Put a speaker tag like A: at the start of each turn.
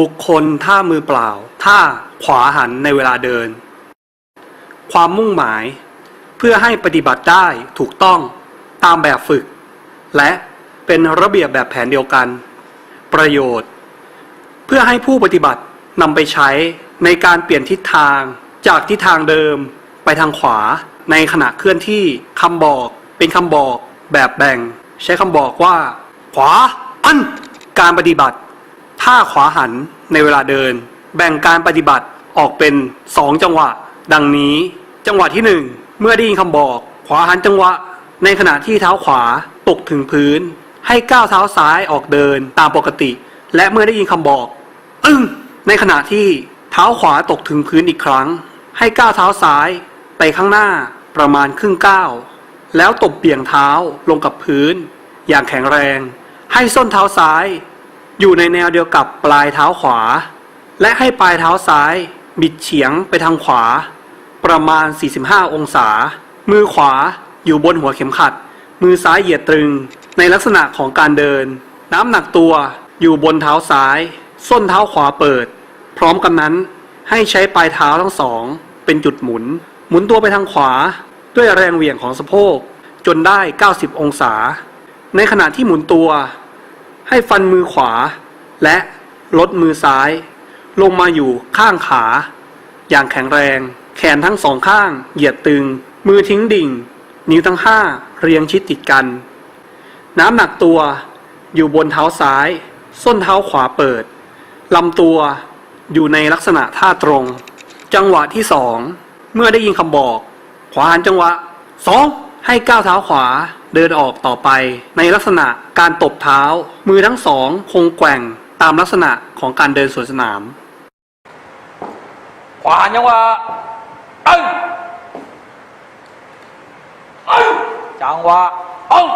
A: บุคคลท่ามือเปล่า ท่าขวาหันในเวลาเดิน ความมุ่งหมาย เพื่อให้ปฏิบัติได้ถูกต้องตามแบบฝึก และเป็นระเบียบแบบแผนเดียวกัน ประโยชน์ เพื่อให้ผู้ปฏิบัตินำไปใช้ในการเปลี่ยนทิศทางจากทิศทางเดิมไปทางขวาในขณะเคลื่อนที่คำบอกเป็นคำบอกแบบแบ่ง ใช้คำบอกว่า ขวา อัน การปฏิบัติ ท่าขวาหันในเวลาเดิน แบ่งการปฏิบัติออกเป็น 2 จังหวะ ดังนี้ จังหวะที่ 1 เมื่อได้ยินคำบอก ขวาหันจังหวะ ในขณะที่เท้าขวาตกถึงพื้น ให้ก้าวเท้าซ้ายออกเดินตามปกติ และเมื่อได้ยินคำบอก อึ้งในขณะที่เท้าขวาตกถึงพื้นอีกครั้ง ให้ก้าวเท้าซ้ายไปข้างหน้าประมาณครึ่งก้าวแล้วตบเบี่ยงเท้าลงกับพื้น อย่างแข็งแรง ให้ส้นเท้าซ้าย อยู่ในแนวเดียวกับปลายเท้าขวา และให้ปลายเท้าซ้าย บิดเฉียงไปทางขวา ประมาณ 45 องศา มือขวาอยู่บนหัวเข็มขัด มือซ้ายเหยียดตรึง ในลักษณะของการเดิน น้ำหนักตัวอยู่บนเท้าซ้าย ส้นเท้าขวาเปิด พร้อมกันนั้นให้ใช้ปลายเท้าทั้งสอง เป็นจุดหมุน หมุนตัวไปทางขวา ด้วยแรงเหวี่ยงของสะโพกจนได้ 90 องศา ในขณะที่หมุนตัว ให้ฟันมือขวา และลดมือซ้าย ลงมาอยู่ข้างขา อย่างแข็งแรง แขนทั้งสองข้าง เหยียดตึง มือทิ้งดิ่ง นิ้วทั้งห้าเรียงชิดติดกัน น้ำหนักตัวอยู่บนเท้าซ้าย ส้นเท้าขวาเปิดลำตัวอยู่ในลักษณะท่าตรง จังหวะที่สอง เมื่อได้ยินคำบอก ขวาหันจังหวะสอง ให้ก้าวเท้าขวาเดินออกต่อไป ในลักษณะการตบเท้า มือทั้งสองคงแกว่งตามลักษณะของการเดินสวนสนาม
B: ขวายังว่าตึ้งตึ้งจังวะตึ้ง